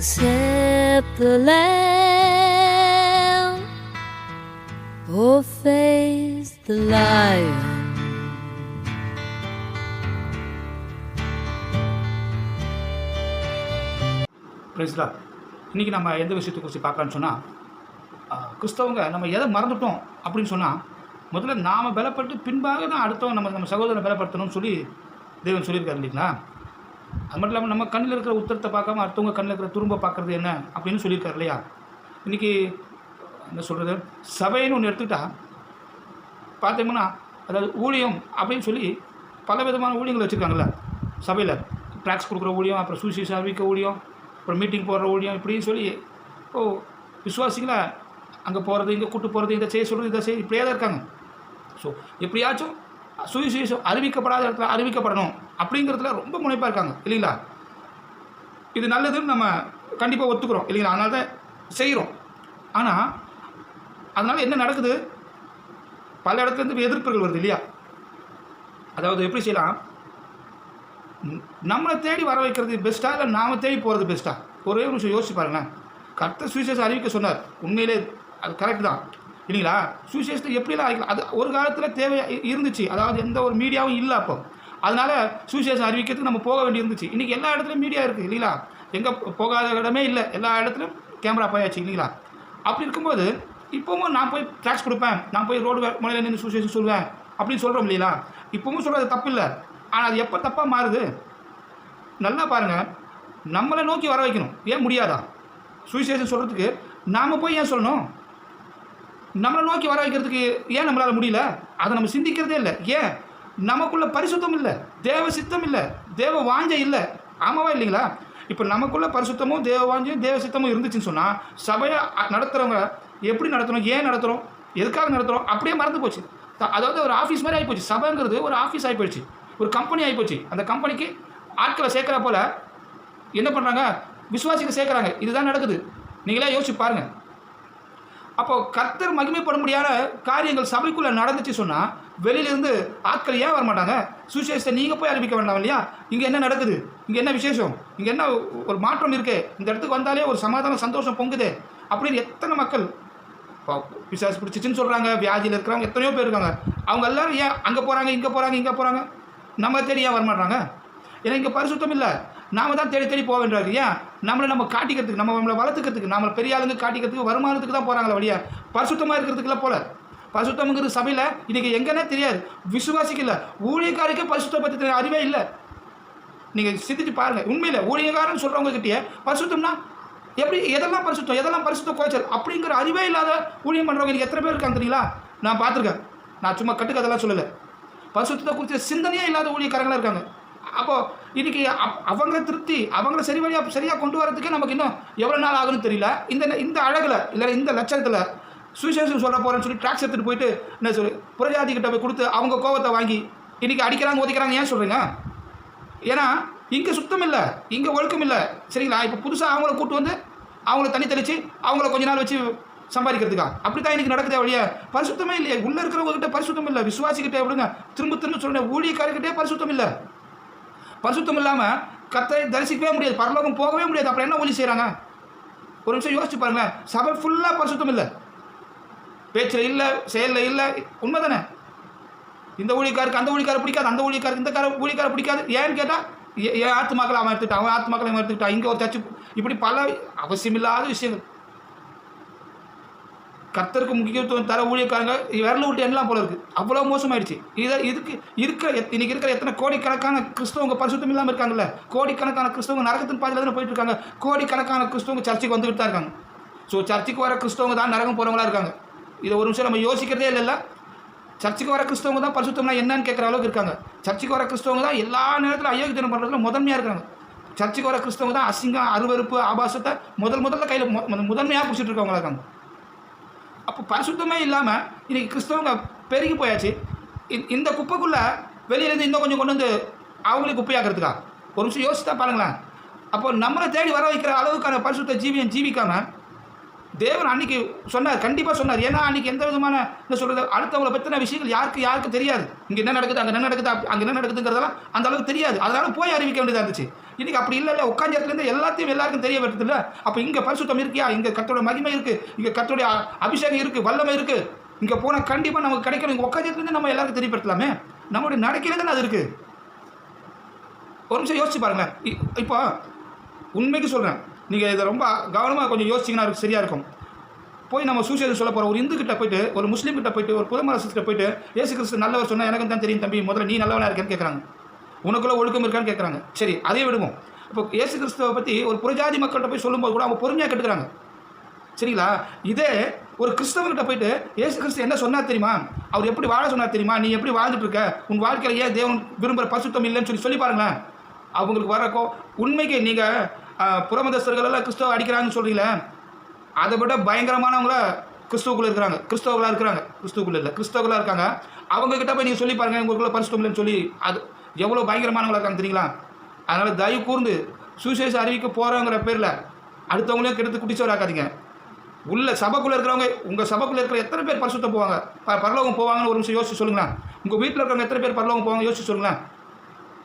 Accept the lamb or face the lion. பிரைஸ்லா இன்றைக்கி நம்ம எந்த விஷயத்தை குறித்து பார்க்கலான்னு சொன்னால் கிறிஸ்தவங்க நம்ம எதை மறந்துட்டோம் அப்படின்னு சொன்னால் முதல்ல நாம் பலப்பட்டு பின்பாக தான் அடுத்தவங்க நம்ம நம்ம சகோதரனை பலப்படுத்தணும்னு சொல்லி தேவன் சொல்லியிருக்காரு இல்லைங்களா அது மட்டும் இல்லாமல் நம்ம கண்ணில் இருக்கிற உத்தரத்தை பார்க்காம அடுத்தவங்க கண்ணில் இருக்கிற துரும்ப பார்க்குறது என்ன அப்படின்னு சொல்லியிருக்காரு இல்லையா? இன்றைக்கி என்ன சொல்கிறது சபைன்னு ஒன்று எடுத்துக்கிட்டால் பார்த்தீங்கன்னா அதாவது ஊழியம் அப்படின்னு சொல்லி பல விதமான ஊழியங்கள் வச்சுருக்காங்கல்ல சபையில். ட்ராக்ஸ் கொடுக்குற ஊழியம் அப்புறம் சுவிசேஷ அறிவிக்க ஊழியம் அப்புறம் மீட்டிங் போடுற ஊழியம் இப்படின்னு சொல்லி ஓ விசுவாசிங்களா அங்கே போகிறது இங்கே கூட்டு போகிறது இதை செய்ய சொல்கிறது இதை செய்ய இப்படியே தான் இருக்காங்க. ஸோ எப்படியாச்சும் சுவிசேஷம் அறிவிக்கப்படாத இடத்துல அறிவிக்கப்படணும். அப்படிங்கிறதுல ரொம்ப முனைப்பாக இருக்காங்க இல்லைங்களா? இது நல்லதுன்னு நம்ம கண்டிப்பாக ஒத்துக்கிறோம் இல்லைங்களா? அதனால தான் செய்கிறோம் ஆனால் அதனால் என்ன நடக்குது? பல இடத்துல இருந்து எதிர்ப்புகள் வருது இல்லையா? அதாவது எப்படி செய்யலாம்? நம்மளை தேடி வர வைக்கிறது பெஸ்ட்டாக இல்லை நாம தேடி போகிறது பெஸ்ட்டாக ஒரே ஒரு நிமிஷம் யோசிச்சு பாருங்களேன். கரெக்டாக சுவிசேஷம் அறிவிக்க சொன்னார். உண்மையிலே அது கரெக்ட் தான். இல்லைங்களா? சுவிசேஷத்தை எப்படிலாம் அறிவிக்கலாம்? அது ஒரு காலத்தில் தேவை இருந்துச்சு. அதாவது எந்த ஒரு மீடியாவும் இல்லை அப்போ. அதனால் சுவிசேஷம் அறிவிக்கிறதுக்கு நம்ம போக வேண்டியிருந்துச்சு. இன்றைக்கி எல்லா இடத்துலையும் மீடியா இருக்குது இல்லைங்களா? எங்கே போகாத இடமே இல்லை. எல்லா இடத்துலையும் கேமரா போயாச்சு இல்லைங்களா? அப்படி இருக்கும்போது இப்போவும் நான் போய் டேக்ஸ் கொடுப்பேன். நான் போய் ரோடு முறையில் நின்று சுவிசேஷம் சொல்லுவேன் அப்படின்னு சொல்கிறோம் இல்லைங்களா? இப்போவும் சொல்கிறது தப்பு இல்லை. ஆனால் அது எப்போ தப்பாக மாறுது? நல்லா பாருங்கள் நம்மளை நோக்கி வர வைக்கணும். ஏன் முடியாதா? சுவிசேஷம் சொல்கிறதுக்கு நாம் போய் ஏன் சொல்லணும்? நம்மளை நோக்கி வர வைக்கிறதுக்கு ஏன் நம்மளால் முடியல? அதை நம்ம சிந்திக்கிறதே இல்லை. ஏன்? நமக்குள்ள பரிசுத்தம் இல்லை. தேவ சித்தம் இல்லை. தேவ வாஞ்ச இல்லை. ஆமாவா இல்லைங்களா? இப்போ நமக்குள்ள பரிசுத்தமும் தேவ வாஞ்சையும் தேவ சித்தமும் இருந்துச்சுன்னு சொன்னால் சபையை நடத்துகிறவங்க எப்படி நடத்துகிறோம் ஏன் நடத்துகிறோம் எதுக்காக நடத்துகிறோம் அப்படியே மறந்து போச்சு. அதாவது ஒரு ஆஃபீஸ் மாதிரி ஆகிப்போச்சு சபைங்கிறது ஒரு ஆஃபீஸ் ஆகிப்போச்சு ஒரு கம்பெனி ஆகிப்போச்சு அந்த கம்பெனிக்கு ஆட்களை சேர்க்குற போல் என்ன பண்ணுறாங்க விசுவாசிக்க சேர்க்குறாங்க. இதுதான் நடக்குது. நீங்களே யோசிச்சு பாருங்கள் அப்போ கர்த்தர் மகிமைப்பட முடியாத காரியங்கள் சபைக்குள்ளே நடந்துச்சு சொன்னால் வெளியிலேருந்து ஆட்கள் ஏன் வர மாட்டாங்க சுவிசேஷத்தை நீங்கள் போய் அறிவிக்க வேண்டாம் இல்லையா? இங்கே என்ன நடக்குது? இங்கே என்ன விசேஷம்? இங்கே என்ன ஒரு மாற்றம் இருக்கே? இந்த இடத்துக்கு வந்தாலே ஒரு சமாதானம் சந்தோஷம் பொங்குது? அப்படின்னு எத்தனை மக்கள் இப்போ பிசாசு பிடிச்சிச்சின்னு சொல்கிறாங்க வியாதியில் இருக்கிறவங்க எத்தனையோ பேர் இருக்காங்க. அவங்க எல்லாரும் ஏன் அங்கே போகிறாங்க இங்கே போகிறாங்க இங்கே போகிறாங்க நம்ம தேடி ஏன் வரமாட்டாங்க? ஏன்னா இங்கே பரிசுத்தம் இல்லை. நாம தான் தேடி தேடி போக வேண்டியது ஏன்? நம்மளை நம்ம காட்டிக்கிறதுக்கு நம்ம நம்மளை வளர்த்துக்கிறதுக்கு நம்மளை பெரிய ஆளுங்க காட்டிக்கிறதுக்கு வருமானத்துக்கு தான் போகிறாங்களே வழியா? பரிசுத்தமாக இருக்கிறதுக்குலாம் போல. பரிசுத்தம்ங்கிறது சபையில் இன்றைக்கி எங்கன்னா தெரியாது. விசுவாசிக்கல. ஊழியக்காருக்கே பரிசுத்த பற்றி அறிவே இல்லை. நீங்கள் சிந்திச்சு பாருங்கள் உண்மையில் ஊழியக்காரன்னு சொல்கிறவங்ககிட்டயே பரிசுத்தம்னா எப்படி எதெல்லாம் பரிசுத்தம் எதெல்லாம் பரிசுத்த கோச்சல் அப்படிங்கிற அறிவே இல்லாத ஊழியம் பண்ணுறவங்க இன்றைக்கி எத்தனை பேர் இருக்காங்க தெரியுங்களா? நான் பார்த்துருக்கேன். நான் சும்மா கட்டுக்கதெல்லாம் சொல்லலை. பரிசுத்தத்தை குறித்த சிந்தனையே இல்லாத ஊழியக்காரங்களாக இருக்காங்க. அப்போது இன்றைக்கி அப்- அவங்க திருப்தி அவங்கள சரி வழியாக சரியாக கொண்டு வரதுக்கே நமக்கு இன்னும் எவ்வளோ நாள் ஆகும்னு தெரியல. இந்த இந்த அழகில் இல்லை இந்த லட்சணத்தில் சுவிசேஷம் சொல்ல போகிறேன்னு சொல்லி ட்ராக்ஸ் எடுத்துகிட்டு போயிட்டு என்ன சொல்லி புரஜாதி கிட்ட போய் கொடுத்து அவங்க கோவத்தை வாங்கி இன்றைக்கி அடிக்கிறாங்க ஒதிக்கிறாங்க ஏன் சொல்கிறீங்க ஏன்னா இங்கே சுத்தம் இல்லை இங்கே ஒழுக்கம் இல்லை சரிங்களா? இப்போ புதுசாக அவங்கள கூட்டு வந்து அவங்கள தண்ணி தெளித்து அவங்கள கொஞ்ச நாள் வச்சு சம்பாதிக்கிறதுக்கா? அப்படி தான் இன்றைக்கி நடக்குதே வழிய பரிசுத்தமே இல்லையே. உள்ளே இருக்கிறவங்ககிட்ட பரிசுத்தம் இல்லை விசுவாசிக்கிட்டே எப்படிங்க திரும்ப திரும்ப சொல்கிறேன் ஊழியக்காரர்கிட்டே பரிசுத்தம் இல்லை. பரிசுத்தம் இல்லாமல் கத்தை தரிசிக்கவே முடியாது பரலோகம் போகவே முடியாது. அப்புறம் என்ன ஊழி செய்கிறாங்க ஒரு நிமிஷம் யோசிச்சு பாருங்களேன். சபை ஃபுல்லாக பரிசுத்தம் இல்லை. பேச்சில் இல்லை செயலில் இல்லை. உண்மை தானே இந்த ஊழிக்காருக்கு அந்த ஊழிக்காரை பிடிக்காது அந்த ஊழிக்காருக்கு இந்த கார ஊழிக்காரை பிடிக்காது. ஏன்னு கேட்டால் என் ஆத்துமாக்களை அவன் எடுத்துக்கிட்டான்? அவன் ஆத்துமாக்களை அவன் எடுத்துக்கிட்டான்? இங்கே ஒரு தச்சு இப்படி பல அவசியமில்லாத விஷயங்கள். கர்த்தருக்கு முக்கியத்துவம் தர ஊழியக்காரங்க விரல விட்டு எண்ணலாம் போல இருக்குது அவ்வளோ மோசமாயிடுச்சு. இதை இதுக்கு இருக்கிற இன்னைக்கு இருக்கிற எத்தனை கோடிக்கணக்கான கிறிஸ்தவங்க பரிசுத்தம் இல்லாமல் இருக்காங்கல்ல? கோடிக்கணக்கான கிறிஸ்தவங்க நரகத்தின் பாதையில் தானே போயிட்டு இருக்காங்க. கோடிக்கணக்கான கிறிஸ்தவங்க சர்ச்சுக்கு வந்துகிட்டு தான் இருக்காங்க. ஸோ சர்ச்சுக்கு வர கிறிஸ்தவங்க தான் நரகம் போகிறவங்களா இருக்காங்க. இதை ஒரு நிமிஷம் நம்ம யோசிக்கிறதே இல்லைல்ல. சர்ச்சுக்கு வர கிறிஸ்தவங்க தான் பரிசுத்தம்னா என்னன்னு கேட்குற அளவுக்கு இருக்காங்க. சர்ச்சுக்கு வர கிறிஸ்தவங்க தான் எல்லா நேரத்திலும் அயோக்கியத்தனம் பண்ணுறதுல முதன்மையாக இருக்காங்க. சர்ச்சுக்கு வர கிறிஸ்தவங்க தான் அசிங்கம் அருவருப்பு ஆபாசத்தை முதல் முதல்ல கையில் முதன்மையாக பிடிச்சிட்டு இருக்கவங்களா இருக்காங்க. அப்போ பரிசுத்தமே இல்லாமல் இன்றைக்கி கிறிஸ்தவங்க பெருகி போயாச்சு. இந்த- இந்த குப்பைக்குள்ளே வெளியிலேருந்து இன்னும் கொஞ்சம் கொண்டு வந்து அவங்களே குப்பையாக்குறதுக்கா? ஒரு நிமிஷம் யோசிச்சு தான் பாருங்களேன். அப்போ நம்மளை தேடி வர வைக்கிற அளவுக்கான பரிசுத்த ஜீவியம் ஜீவிக்காமல் தேவன் அன்னைக்கு சொன்னார் கண்டிப்பாக சொன்னார். ஏன்னா அன்னைக்கு எந்த விதமான என்ன சொல்கிறது அடுத்தவங்களை பற்றின விஷயங்கள் யாருக்கு யாருக்கு தெரியாது. இங்கே என்ன நடக்குது அங்கே என்ன நடக்குது அங்கே என்ன நடக்குதுங்கிறதெல்லாம் அந்த அளவுக்கு தெரியாது. அதனால போய் அறிவிக்க வேண்டியதாக இருந்துச்சு. இன்றைக்கி அப்படி இல்லை இல்லை. உட்காந்து இடத்துலேருந்து எல்லாத்தையும் எல்லாருக்கும் தெரிய வருது இல்லை. அப்போ இங்கே பரிசுத்தம் இருக்கியா? இங்கே கத்தோட மகிமை இருக்குது இங்கே கத்தோடைய அபிஷேகம் இருக்குது வல்லமை இருக்குது இங்கே போனால் கண்டிப்பாக நமக்கு கிடைக்கணும். இங்கே உட்காந்த நம்ம எல்லாருக்கும் தெரியப்படுத்தலாமே? நம்மளுடைய நடக்கிறது தானே அது இருக்குது ஒரு நிமிஷம் யோசிச்சு பாருங்களேன். இப்போ உண்மைக்கு சொல்கிறேன் நீங்கள் இதை ரொம்ப கவனமாக கொஞ்சம் யோசிச்சிங்கன்னா அதுக்கு சரியாக இருக்கும். போய் நம்ம சூசியல் சொல்ல போகிற ஒரு இந்துக்கிட்ட போயிட்டு ஒரு முஸ்லீம் கிட்ட போயிட்டு ஒரு புதமரசு போயிட்டு ஏசு கிறிஸ்து நல்லவர் சொன்னால் எனக்கு தான் தெரியும் தம்பி முதல்ல நீ நல்லவனாக இருக்கேன்னு கேட்குறாங்க உனக்குள்ளே ஒழுக்கம் இருக்கான்னு கேட்குறாங்க சரி அதே விடுவோம். இப்போ ஏசு கிறிஸ்துவை பற்றி ஒரு புரஜாதி மக்கள்கிட்ட போய் சொல்லும்போது கூட அவங்க பொறுமையாக கேட்டுக்கிறாங்க. சரிங்களா? இதே ஒரு கிறிஸ்தவங்கிட்ட போயிட்டு ஏசு கிறிஸ்து என்ன சொன்னார் தெரியுமா? அவர் எப்படி வாழ சொன்னார் தெரியுமா? நீ எப்படி வாழ்ந்துட்டு இருக்க? உன் வாழ்க்கையில் ஏன் தேவன் விரும்புகிற பசுத்தம் இல்லைன்னு சொல்லி சொல்லி பாருங்களேன். அவங்களுக்கு வரக்கோ உண்மைக்கு நீங்கள் புறமதஸ்தர்கள் எல்லாம் கிறிஸ்தவ அடிக்கிறாங்கன்னு சொல்கிறீங்களே அதை விட பயங்கரமானவங்கள கிறிஸ்துவுக்குள்ள இருக்கிறாங்க. கிறிஸ்தவர்களாக இருக்கிறாங்க. கிறிஸ்துவுக்குள்ள இல்லை. கிறிஸ்தவர்களாக இருக்காங்க. அவங்கக்கிட்ட போய் நீங்கள் சொல்லி பாருங்க. உங்களுக்குள்ள பரிசுத்தம் சொல்லி அது எவ்வளோ பயங்கரமானவங்களா இருக்காங்க தெரியுங்களா? அதனால் தயவு கூர்ந்து சூசைஸ் அறிவிக்க போகிறோங்கிற பேரில் அடுத்தவங்களையும் கெடுத்து குட்டிச்சவராக்காதீங்க. உள்ள சபைக்குள்ளே இருக்கிறவங்க உங்கள் சபைக்குள்ளே இருக்கிற எத்தனை பேர் பரிசுத்தம் போவாங்க? ப பரலோகம் போவாங்கன்னு ஒரு நிமிஷம் யோசிச்சு சொல்லுங்களேன். உங்கள் வீட்டில் இருக்கிறவங்க எத்தனை பேர் பரலோகம் போவாங்க யோசிச்சு சொல்லுங்களேன்.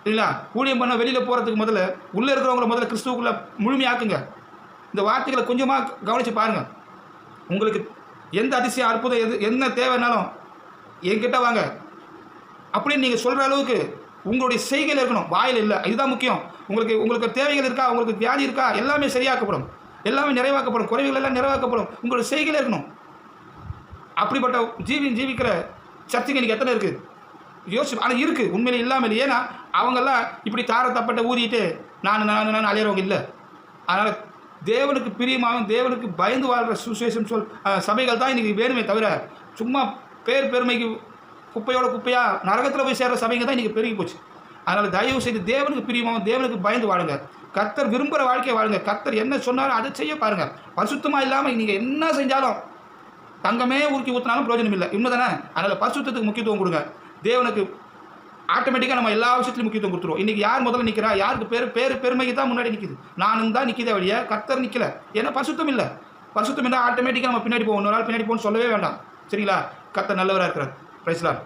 இல்லைங்களா ஊழியம் பண்ண வெளியில் போகிறதுக்கு முதல்ல உள்ளே இருக்கிறவங்கள முதல்ல கிறிஸ்துவுக்குள்ளே முழுமையாக்குங்க. இந்த வார்த்தைகளை கொஞ்சமாக கவனித்து பாருங்கள் உங்களுக்கு எந்த அதிசயம் அற்புதம் எது என்ன தேவைன்னாலும் என்கிட்ட வாங்க. அப்படின்னு நீங்கள் சொல்கிற அளவுக்கு உங்களுடைய செய்கையில் இருக்கணும். வாயில் இல்லை. இதுதான் முக்கியம். உங்களுக்கு உங்களுக்கு தேவைகள் இருக்கா உங்களுக்கு வியாதி இருக்கா எல்லாமே சரியாக்கப்படும். எல்லாமே நிறைவாக்கப்படும். குறைவுகள் எல்லாம் நிறைவாக்கப்படும். உங்களுடைய செய்கையில் இருக்கணும். அப்படிப்பட்ட ஜீவி ஜீவிக்கிற சர்ச்சைக்கு இன்றைக்கி எத்தனை இருக்குது யோசிச்சு ஆனால் இருக்குது உண்மையிலே இல்லாமல் இல்லை ஏன்னா அவங்கெல்லாம் இப்படி தார தப்பட்ட ஊதிட்டு நான் நான் நான் அலையிறவங்க இல்லை. அதனால் தேவனுக்கு பிரியமாகவும் தேவனுக்கு பயந்து வாழ்கிற சுச்சுவேஷன் சொல் சபைகள் தான் இன்றைக்கி வேணுமே தவிர சும்மா பேர் பெருமைக்கு குப்பையோட குப்பையாக நரகத்தில் போய் சேர்கிற சபைங்க தான் இன்றைக்கி பெருகி போச்சு. அதனால் தயவு செய்து தேவனுக்கு பிரியமாகவும் தேவனுக்கு பயந்து வாழுங்க. கர்த்தர் விரும்புகிற வாழ்க்கையை வாழுங்க. கர்த்தர் என்ன சொன்னாரோ அதை செய்ய பாருங்கள் பரிசுத்தமாக இல்லாமல் நீங்கள் என்ன செஞ்சாலும் தங்கமே உருக்கி ஊற்றினாலும் பிரயோஜனம் இல்லை. இன்னும் தானே? அதனால் பரிசுத்தத்துக்கு முக்கியத்துவம் கொடுங்க. தேவனுக்கு ஆட்டோமேட்டிக்காக நம்ம எல்லா விஷயத்துலையும் முக்கியத்துவம் கொடுத்துருவோம். இன்றைக்கி யார் முதல்ல நிற்கிறா யாருக்கு பேர் பேர் பெருமைக்கு தான் முன்னாடி நிற்கிது நானும் தான் நிற்கிதே வழிய கர்த்தர் நிற்கல ஏன்னா பரிசுத்தம் இல்லை. பரிசுத்தம் இல்லை ஆட்டோமேட்டிக்காக நம்ம பின்னாடி போவோம். ஒரு நாள் பின்னாடி போகணும்னு சொல்லவே வேண்டாம். சரிங்களா? கர்த்தர் நல்லவராக இருக்கிறார். பிரைஸ்லாம்